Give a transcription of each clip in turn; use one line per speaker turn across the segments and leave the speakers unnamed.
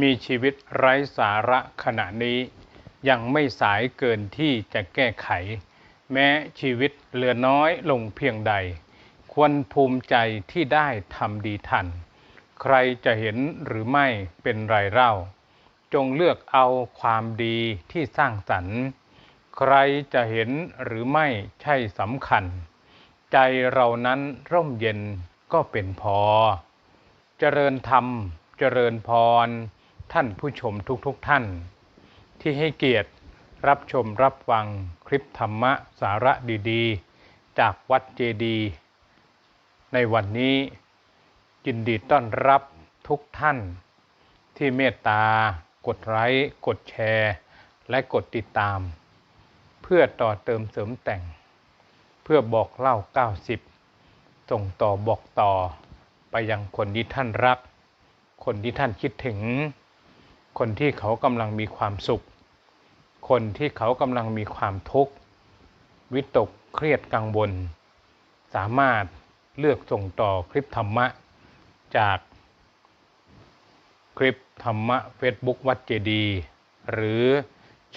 มีชีวิตไร้สาระขณะนี้ ยังไม่สายเกินที่จะแก้ไข แม้ชีวิตเหลือน้อยลงเพียงใด ควรภูมิใจที่ได้ทำดีทัน ใครจะเห็นหรือไม่เป็นไรเล่า จงเลือกเอาความดีที่สร้างสรรค์ ใครจะเห็นหรือไม่ใช่สำคัญ ใจเรานั้นร่มเย็นก็เป็นพอ เจริญธรรม เจริญพร ท่านผู้ชมทุกๆทท่าน ที่ให้เกียรติรับชมรับฟังคลิปธรรมะสาระดีๆ จากวัดเจดีในวันนี้ยินดีต้อนรับทุกท่าน ที่เมตตากดไลค์กดแชร์ และกดติดตาม เพื่อต่อเติมเสริมแต่ง เพื่อบอกเล่า 90 ส่งต่อบอกต่อไปยังคนที่ท่านรัก คนที่ท่านคิดถึง คนที่เขากำลังมีความสุข คนที่เขากำลังมีความทุกข์วิตกเครียดกังวล สามารถเลือกส่งต่อคลิปธรรมะ จากคลิปธรรมะ Facebook วัดเจดีย์หรือ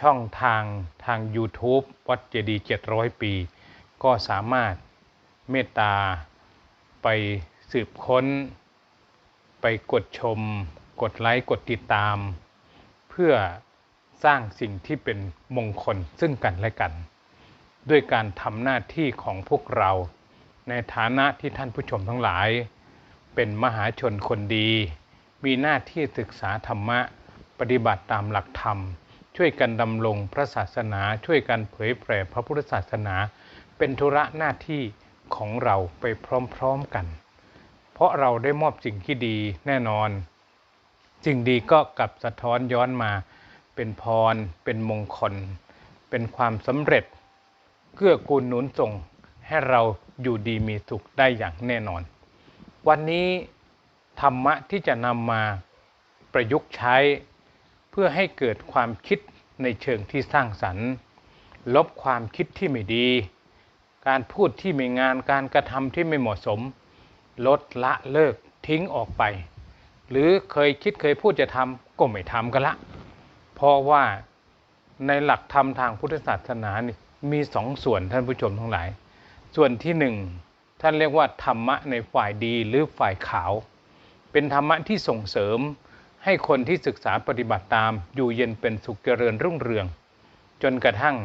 ช่องทางทาง YouTube วัดเจดีย์700 ปี ก็สามารถเมตตาไปสืบค้น ไปกดชม กดไลค์ กดติดตาม พื่อสร้างสิ่งที่เป็นมงคลซึ่งกันและกัน ด้วยการทำหน้าที่ของพวกเรา ในฐานะที่ท่านผู้ชมทั้งหลาย เป็นมหาชนคนดี มีหน้าที่ศึกษาธรรมะ ปฏิบัติตามหลักธรรม ช่วยกันดำรงพระศาสนาช่วยกันเผยแผ่พระพุทธศาสนา เป็นธุระหน้าที่ของเราไปพร้อมๆกัน เพราะเราได้มอบสิ่งที่ดีแน่นอน สิ่งดีก็กลับสะท้อนย้อนมา เป็นพร เป็นมงคล เป็นความสำเร็จ เกื้อกูลหนุนส่งให้เราอยู่ดีมีสุขได้อย่างแน่นอน วันนี้ธรรมะที่จะนำมาประยุกต์ใช้ เพื่อให้เกิดความคิดในเชิงที่สร้างสรรค์ ลบความคิดที่ไม่ดี การพูดที่ไม่งานการกระทำที่ไม่เหมาะสม ลดละเลิกทิ้งออกไป หรือเคยคิดเคยพูดจะทำก็ไม่ทำกันละ เพราะว่าในหลักธรรมทางพุทธศาสนานี่มีสองส่วนท่านผู้ชมทั้งหลาย ส่วนที่หนึ่งท่านเรียกว่าธรรมะในฝ่ายดีหรือฝ่ายขาว เป็นธรรมะที่ส่งเสริมให้คนที่ศึกษาปฏิบัติตามอยู่เย็นเป็นสุขเจริญรุ่งเรือง จนกระทั่ง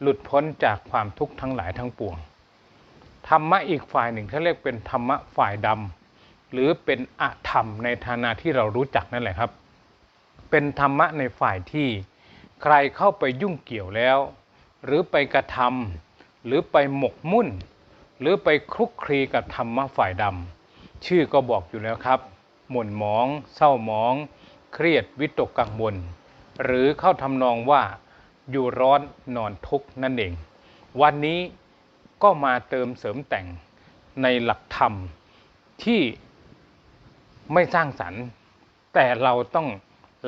หลุดพ้นจากความทุกข์ทั้งหลายทั้งปวง ธรรมะอีกฝ่ายหนึ่งเขานเรียกเป็นธรรมะฝ่ายดำ หรือเป็นอธรรมในฐานะที่เรารู้จักนั่นแหละครับ เป็นธรรมะในฝ่ายที่ใครเข้าไปยุ่งเกี่ยวแล้ว หรือไปกระทำหรือไปหมกมุ่น หรือไปคลุกคลีกับธรรมะฝ่ายดำชื่อก็บอกอยู่แล้วครับ หม่นหมอง เศร้าหมอง เครียดวิตกกังวล หรือเข้าทำนองว่าอยู่ร้อนนอนทุกข์นั่นเอง วันนี้ก็มาเติมเสริมแต่งในหลักธรรมที่ ไม่สร้างสรรค์ แต่เราต้อง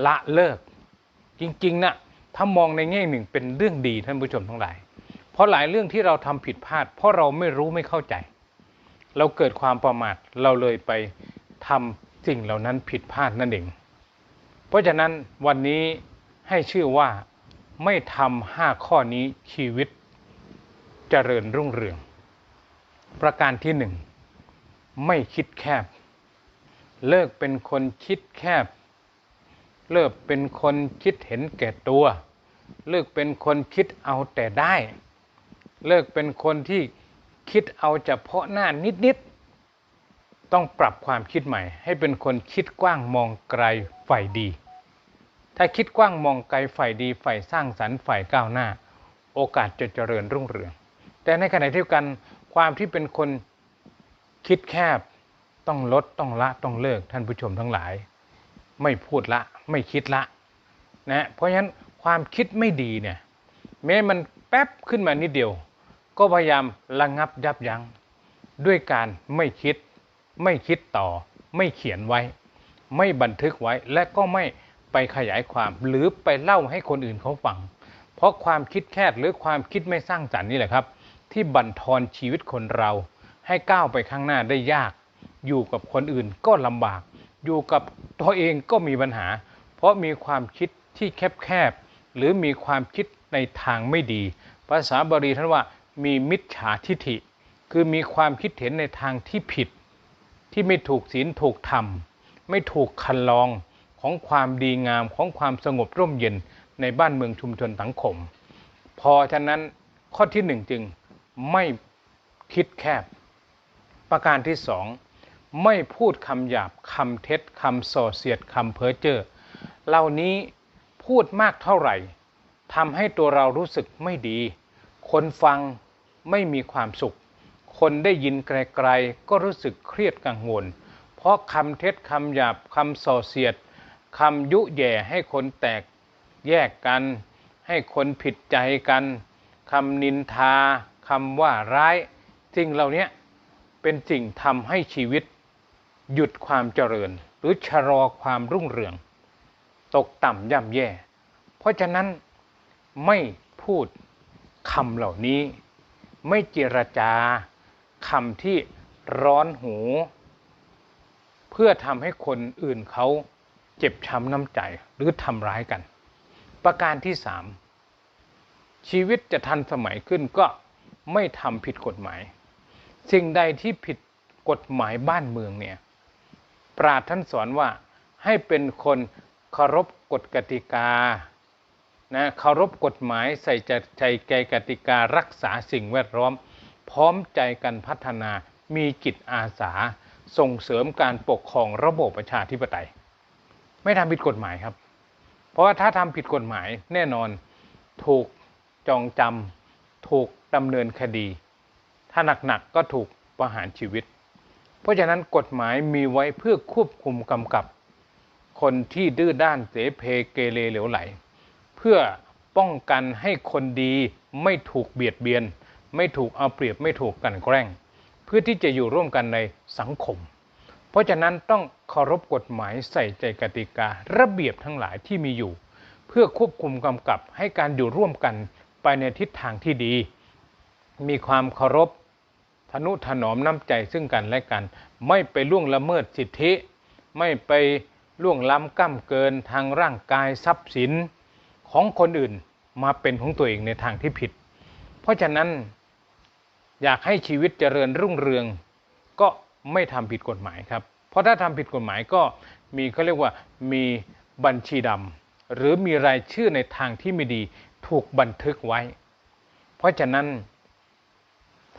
ละเลิก จริงๆนะถ้ามองในแง่หนึ่งเป็นเรื่องดีท่านผู้ชมทั้งหลาย เพราะหลายเรื่องที่เราทำผิดพลาด เพราะเราไม่รู้ไม่เข้าใจ เราเกิดความประมาทเราเลยไปทำสิ่งเหล่านั้นผิดพลาดนั่นเองเพราะฉะนั้นวันนี้ให้ชื่อว่าไม่ทำห้าข้อนี้ชีวิตเจริญรุ่งเรือง ประการที่หนึ่งไม่คิดแคบ เลิกเป็นคนคิดแคบ เลิกเป็นคนคิดเห็นแก่ตัว เลิกเป็นคนคิดเอาแต่ได้ เลิกเป็นคนที่คิดเอาเฉพาะหน้านิดๆ ต้องปรับความคิดใหม่ ให้เป็นคนคิดกว้างมองไกลฝ่ายดี ถ้าคิดกว้างมองไกลฝ่ายดีฝ่ายสร้างสรรค์ฝ่ายก้าวหน้า โอกาสจะเจริญรุ่งเรือง แต่ในขณะเดียวกันความที่เป็นคนคิดแคบ ต้องลดต้องละต้องเลิกท่านผู้ชมทั้งหลาย ไม่พูดละไม่คิดละนะเพราะฉะนั้นความคิดไม่ดีเนี่ยแม้มันแป๊บขึ้นมานิดเดียว ก็พยายามระงับยับยัง้งด้วยการไม่คิด ไม่คิดต่อ ไม่เขียนไว้ ไม่บันทึกไว้และก็ไม่ไปขยายความหรือไปเล่าให้คนอื่นเขาฟัง เพราะความคิดแคบหรือความคิดไม่สร้างสรรค์นี่แหละครับ ที่บั่นทอนชีวิตคนเราให้ก้าวไปข้างหน้าได้ยาก อยู่กับคนอื่นก็ลำบาก อยู่กับตัวเองก็มีปัญหา เพราะมีความคิดที่แคบๆหรือมีความคิดในทางไม่ดี ภาษาบาลีท่านว่ามีมิจฉาทิฐิ คือมีความคิดเห็นในทางที่ผิด ที่ไม่ถูกศีลถูกธรรม ไม่ถูกคันลองของความดีงามของความสงบร่มเย็นในบ้านเมืองชุมชนสังคม พอฉะนั้นข้อที่หนึ่งจึงไม่คิดแคบ ประการที่สอง ไม่พูดคำหยาบคำเท็จคำส่อเสียดคำเพ้อเจ้อเหล่านี้พูดมากเท่าไหร่ทำให้ตัวเรารู้สึกไม่ดี คนฟังไม่มีความสุข คนได้ยินไกลๆก็รู้สึกเครียดกังวล เพราะคำเท็จคำหยาบคำส่อเสียดคำยุแย่ให้คนแตกแยกกัน ให้คนผิดใจกันคำนินทาคำว่าร้ายสิ่งเหล่านี้เป็นสิ่งทำให้ชีวิต หยุดความเจริญ หรือชะลอความรุ่งเรือง ตกต่ำย่ำแย่ เพราะฉะนั้นไม่พูดคำเหล่านี้ ไม่เจรจาคำที่ร้อนหู เพื่อทำให้คนอื่นเขาเจ็บช้ำน้ำใจหรือทำร้ายกัน ประการที่สามชีวิตจะทันสมัยขึ้นก็ไม่ทำผิดกฎหมาย สิ่งใดที่ผิดกฎหมายบ้านเมืองเนี่ย ปราดท่านสอนว่าให้เป็นคนเคารพกฎกติกานะเคารพกฎหมายใส่ใจใจแกกติการักษาสิ่งแวดล้อม พร้อมใจกันพัฒนามีจิตอาสา ส่งเสริมการปกครองระบบประชาธิปไตย ไม่ทำผิดกฎหมายครับ เพราะว่าถ้าทำผิดกฎหมายแน่นอนถูกจองจำถูกดำเนินคดี ถ้าหนักๆก็ถูกประหารชีวิต เพราะฉะนั้นกฎหมายมีไว้เพื่อควบคุมกำกับ คนที่ดื้อด้านเสเพเกเรเหลวไหล เพื่อป้องกันให้คนดีไม่ถูกเบียดเบียน ไม่ถูกเอาเปรียบไม่ถูกกันแกล้ง เพื่อที่จะอยู่ร่วมกันในสังคม เพราะฉะนั้นต้องเคารพกฎหมายใส่ใจกติการะเบียบทั้งหลายที่มีอยู่ เพื่อควบคุมกำกับให้การอยู่ร่วมกันไปในทิศทางที่ดี มีความเคารพ ทนุถนอมน้ำใจซึ่งกันและกัน ไม่ไปล่วงละเมิดสิทธิ ไม่ไปล่วงล้ำก้ำเกินทางร่างกายทรัพย์สินของคนอื่นมาเป็นของตัวเองในทางที่ผิด เพราะฉะนั้นอยากให้ชีวิตเจริญรุ่งเรือง ก็ไม่ทำผิดกฎหมายครับ เพราะถ้าทำผิดกฎหมายก็มีเขาเรียกว่ามีบัญชีดำหรือมีรายชื่อในทางที่ไม่ดีถูกบันทึกไว้ เพราะฉะนั้น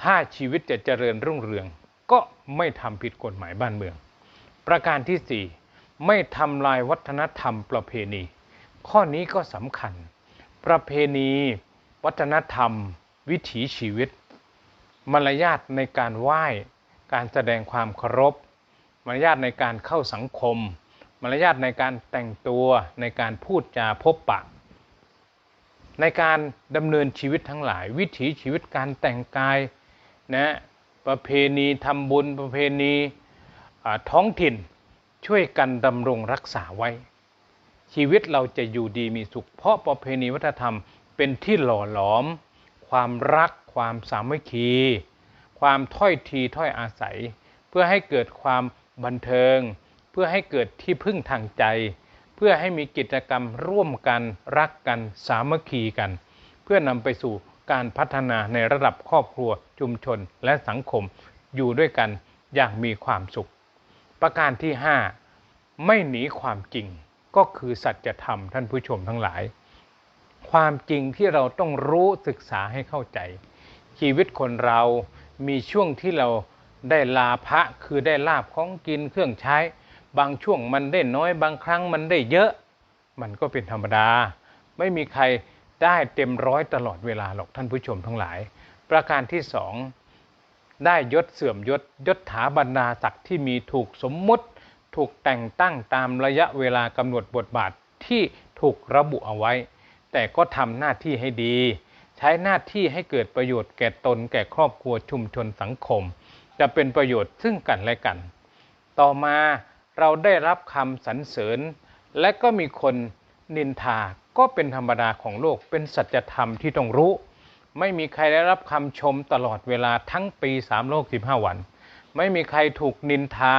ถ้าชีวิตจะเจริญรุ่งเรือง ก็ไม่ทำผิดกฎหมายบ้านเมือง ประการที่ 4 ไม่ทำลายวัฒนธรรมประเพณี ข้อนี้ก็สำคัญ ประเพณี วัฒนธรรม วิถีชีวิต มารยาทในการไหว้ การแสดงความเคารพ มารยาทในการเข้าสังคม มารยาทในการแต่งตัวในการพูดจาพบปะในการดำเนินชีวิตทั้งหลาย วิถีชีวิตการแต่งกาย นะประเพณีทำบุญประเพณีท้องถิ่นช่วยกันดำรงรักษาไว้ ชีวิตเราจะอยู่ดีมีสุข เพราะประเพณีวัฒนธรรมเป็นที่หล่อหลอม ความรัก ความสามัคคี ความถ้อยทีถ้อยอาศัย เพื่อให้เกิดความบันเทิง เพื่อให้เกิดที่พึ่งทางใจ เพื่อให้มีกิจกรรมร่วมกันรักกันสามัคคีกัน เพื่อนำไปสู่ การพัฒนาในระดับครอบครัวชุมชนและสังคมอยู่ด้วยกันอย่างมีความสุข ประการที่ 5 ไม่หนีความจริงก็คือสัจธรรมท่านผู้ชมทั้งหลาย ความจริงที่เราต้องรู้ศึกษาให้เข้าใจ ชีวิตคนเรามีช่วงที่เราได้ลาภะคือได้ลาบของกินเครื่องใช้ บางช่วงมันได้น้อยบางครั้งมันได้เยอะ มันก็เป็นธรรมดา ไม่มีใคร ได้เต็มร้อยตลอดเวลาหรอกท่านผู้ชมทั้งหลาย ประการที่สองได้ยศเสื่อมยศยศถาบรรดาศักดิ์ที่มีถูกสมมุติ ถูกแต่งตั้งตามระยะเวลากำหนดบทบาทที่ถูกระบุเอาไว้ แต่ก็ทำหน้าที่ให้ดี ใช้หน้าที่ให้เกิดประโยชน์แก่ตนแก่ครอบครัวชุมชนสังคม จะเป็นประโยชน์ซึ่งกันและกัน ต่อมาเราได้รับคำสรรเสริญ และก็มีคนนินทา ก็เป็นธรรมดาของโลกเป็นสัจธรรมที่ต้องรู้ ไม่มีใครได้รับคำชมตลอดเวลาทั้งปี3โลก15 วัน ไม่มีใครถูกนินทา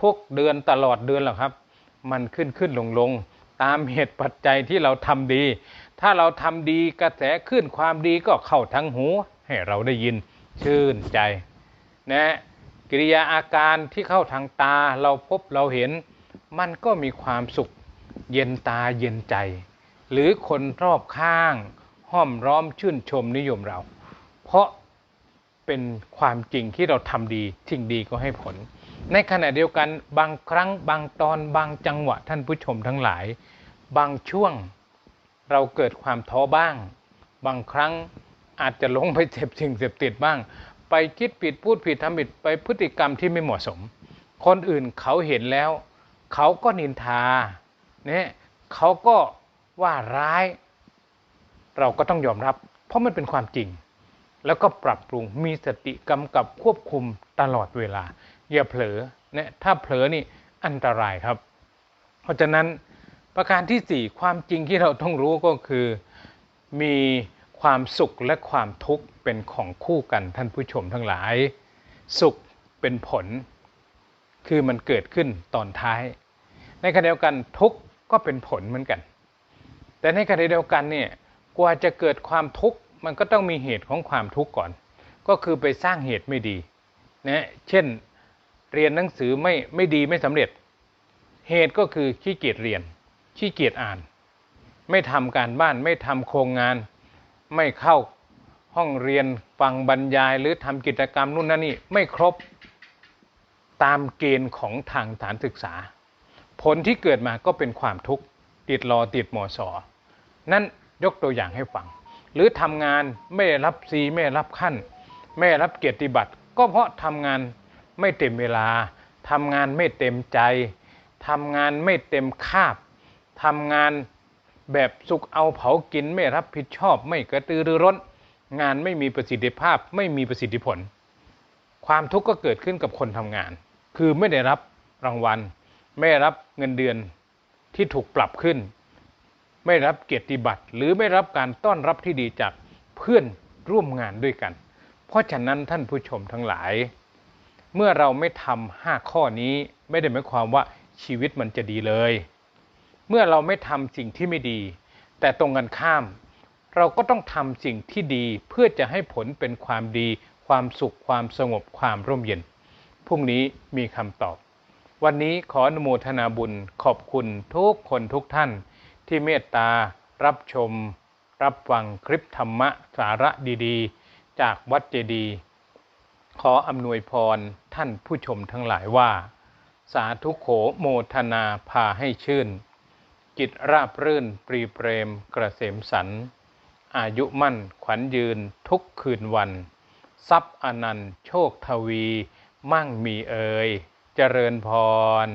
ทุกเดือนตลอดเดือนหรอกครับ มันขึ้นขึ้นลงลงตามเหตุปัจจัยที่เราทำดี ถ้าเราทำดีกระแสขึ้นความดีก็เข้าทั้งหู ให้เราได้ยินชื่นใจนะกิริยาอาการที่เข้าทางตาเราพบเราเห็น มันก็มีความสุขเย็นตาเย็นใจ หรือคนรอบข้างห้อมร้อมชื่นชมนิยมเรา เพราะเป็นความจริงที่เราทำดีสิ่งดีก็ให้ผล ในขณะเดียวกันบางครั้งบางตอนบางจังหวะท่านผู้ชมทั้งหลาย บางช่วงเราเกิดความท้อบ้าง บางครั้งอาจจะลงไปเสพสิ่งเสพติดบ้าง ไปคิดผิดพูดผิดทำผิดไปพฤติกรรมที่ไม่เหมาะสม คนอื่นเขาเห็นแล้ว เขาก็นินทาเนี่ยเขาก็ ว่าร้าย เราก็ต้องยอมรับ เพราะมันเป็นความจริง แล้วก็ปรับปรุงมีสติกำกับควบคุมตลอดเวลา อย่าเผลอเนี่ยถ้าเผลอนี่อันตรายครับ เพราะฉะนั้นประการที่สี่ความจริงที่เราต้องรู้ก็คือมีความสุขและความทุกข์เป็นของคู่กันท่านผู้ชมทั้งหลาย สุขเป็นผล คือมันเกิดขึ้นตอนท้าย ในขณะเดียวกันทุกข์ก็เป็นผลเหมือนกัน แต่ในขณะเดียวกันเนี่ยกว่าจะเกิดความทุกข์มันก็ต้องมีเหตุของความทุกข์ก่อน ก็คือไปสร้างเหตุไม่ดีนะเช่นเรียนหนังสือไม่ไม่ดีไม่สำเร็จ เหตุก็คือขี้เกียจเรียนขี้เกียจอ่าน ไม่ทำการบ้านไม่ทำโครงงาน ไม่เข้าห้องเรียนฟังบรรยายหรือทำกิจกรรมนู่นนั่นนี่ไม่ครบตามเกณฑ์ของทางสถานศึกษา ผลที่เกิดมาก็เป็นความทุกข์ติดรอติดมอสอ นั่นยกตัวอย่างให้ฟัง หรือทำงานไม่รับซีไม่รับขั้น ไม่รับเกียรติบัตร ก็เพราะทำงานไม่เต็มเวลาทำงานไม่เต็มใจทำงานไม่เต็มคาบทำงานแบบสุกเอาเผากินไม่รับผิดชอบไม่กระตือรือร้น งานไม่มีประสิทธิภาพไม่มีประสิทธิผล ความทุกข์ก็เกิดขึ้นกับคนทำงาน คือไม่ได้รับรางวัล ไม่รับเงินเดือนที่ถูกปรับขึ้น ไม่รับเกียรติบัตร หรือไม่รับการต้อนรับที่ดีจากเพื่อนร่วมงานด้วยกัน เพราะฉะนั้นท่านผู้ชมทั้งหลาย เมื่อเราไม่ทำห้าข้อนี้ไม่ได้หมายความว่าชีวิตมันจะดีเลย เมื่อเราไม่ทำสิ่งที่ไม่ดี แต่ตรงกันข้าม เราก็ต้องทำสิ่งที่ดีเพื่อจะให้ผลเป็นความดี ความสุขความสงบความร่มเย็นพรุ่งนี้มีคำตอบ วันนี้ขออนุโมทนาบุญขอบคุณทุกคนทุกท่าน ที่เมตตา รับชม รับฟังคลิปธรรมะสาระดีๆ จากวัดเจดีขออำนวยพรท่านผู้ชมทั้งหลายว่า สาธุโขโมทนาพาให้ชื่น จิตราบรื่นปรีเปรมกระเสมสัน อายุมั่นขวัญยืนทุกคืนวัน ทรัพย์อนันต์โชคทวี มั่งมีเอ่ยเจริญพร